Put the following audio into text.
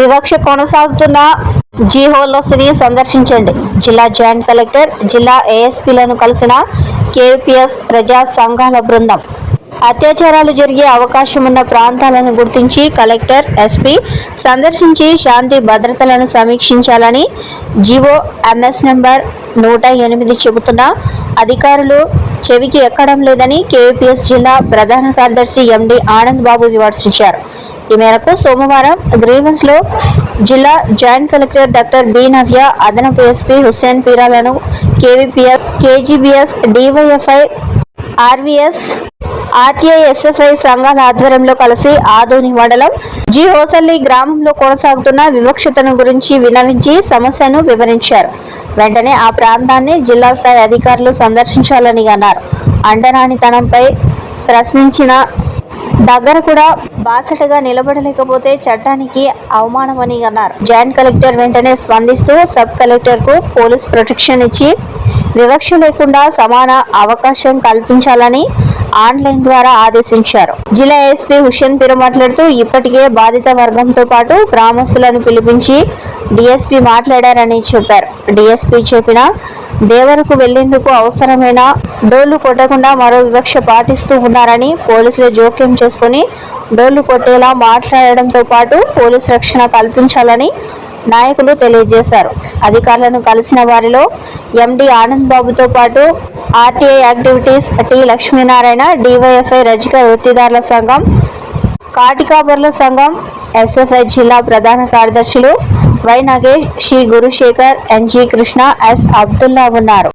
వివక్ష కొనసాగుతున్న జీహోలోసిని సందర్శించండి. జిల్లా జాయింట్ కలెక్టర్ జిల్లా ఏఎస్పీలను కలిసిన కేవీపీఎస్ ప్రజా సంఘాల బృందం. అత్యాచారాలు జరిగే అవకాశం ఉన్న ప్రాంతాలను గుర్తించి కలెక్టర్ ఎస్పీ సందర్శించి శాంతి భద్రతలను సమీక్షించాలని జివో ఎంఎస్ నెంబర్ నూట ఎనిమిది చెబుతున్న అధికారులు చెవికి ఎక్కడం లేదని కేవీపీఎస్ జిల్లా ప్రధాన కార్యదర్శి ఎండి ఆనంద్ బాబు విమర్శించారు. ఈ మేరకు సోమవారం గ్రీవెన్స్లో జిల్లా joint collector doctor B Navya అదనపు SP Hussain పీరాలను KVPS KGBS DYFI RVS RTI SFI సంఘాల ఆధ్వర్యంలో కలిసి ఆదోని మండలం జి హోసల్లి గ్రామంలో కొనసాగుతున్న వివక్షతను గురించి వినవించి సమస్యను వివరించారు. వెంటనే ఆ ప్రాంతాన్ని జిల్లా స్థాయి అధికారులు సందర్శించాలని అన్నారు. అండరానితనంపై ప్రశ్నించిన దగ్గర కూడా బాసటగా నిలబడలేకపోతే చట్టానికి అవమానమని అన్నారు. జాయింట్ కలెక్టర్ వెంటనే స్పందిస్తూ సబ్ కలెక్టర్కు పోలీస్ ప్రొటెక్షన్ ఇచ్చి వివక్ష లేకుండా సమాన అవకాశం కల్పించాలని ఆన్లైన్ ద్వారా ఆదేశించారు. జిల్లా ఎస్పీ హుషేన్ పీరు మాట్లాడుతూ ఇప్పటికే బాధిత వర్గంతో పాటు గ్రామస్తులను పిలిపించి డిఎస్పీ మాట్లాడారని చెప్పారు. డిఎస్పీ చెప్పిన దేవరకు వెళ్ళేందుకు అవసరమైన డోళ్ళు కొట్టకుండా మరో వివక్ష పాటిస్తూ ఉన్నారని పోలీసులు జోక్యం చేసుకుని డోళ్ళు కొట్టేలా మాట్లాడడంతో పాటు పోలీస్ రక్షణ కల్పించాలని నాయకులు తెలియజేశారు. అధికారులను కలిసిన వారిలో ఎండి ఆనంద్ బాబుతో పాటు RTI activities T Lakshminarayana DYFI రజిక వృత్తిదారుల సంఘం కాటికాబర్ల సంఘం ఎస్ఎఫ్ఐ జిల్లా ప్రధాన కార్యదర్శులు Y Nagesh Sri Gurusekhar NG Krishna S Abdullah ఉన్నారు.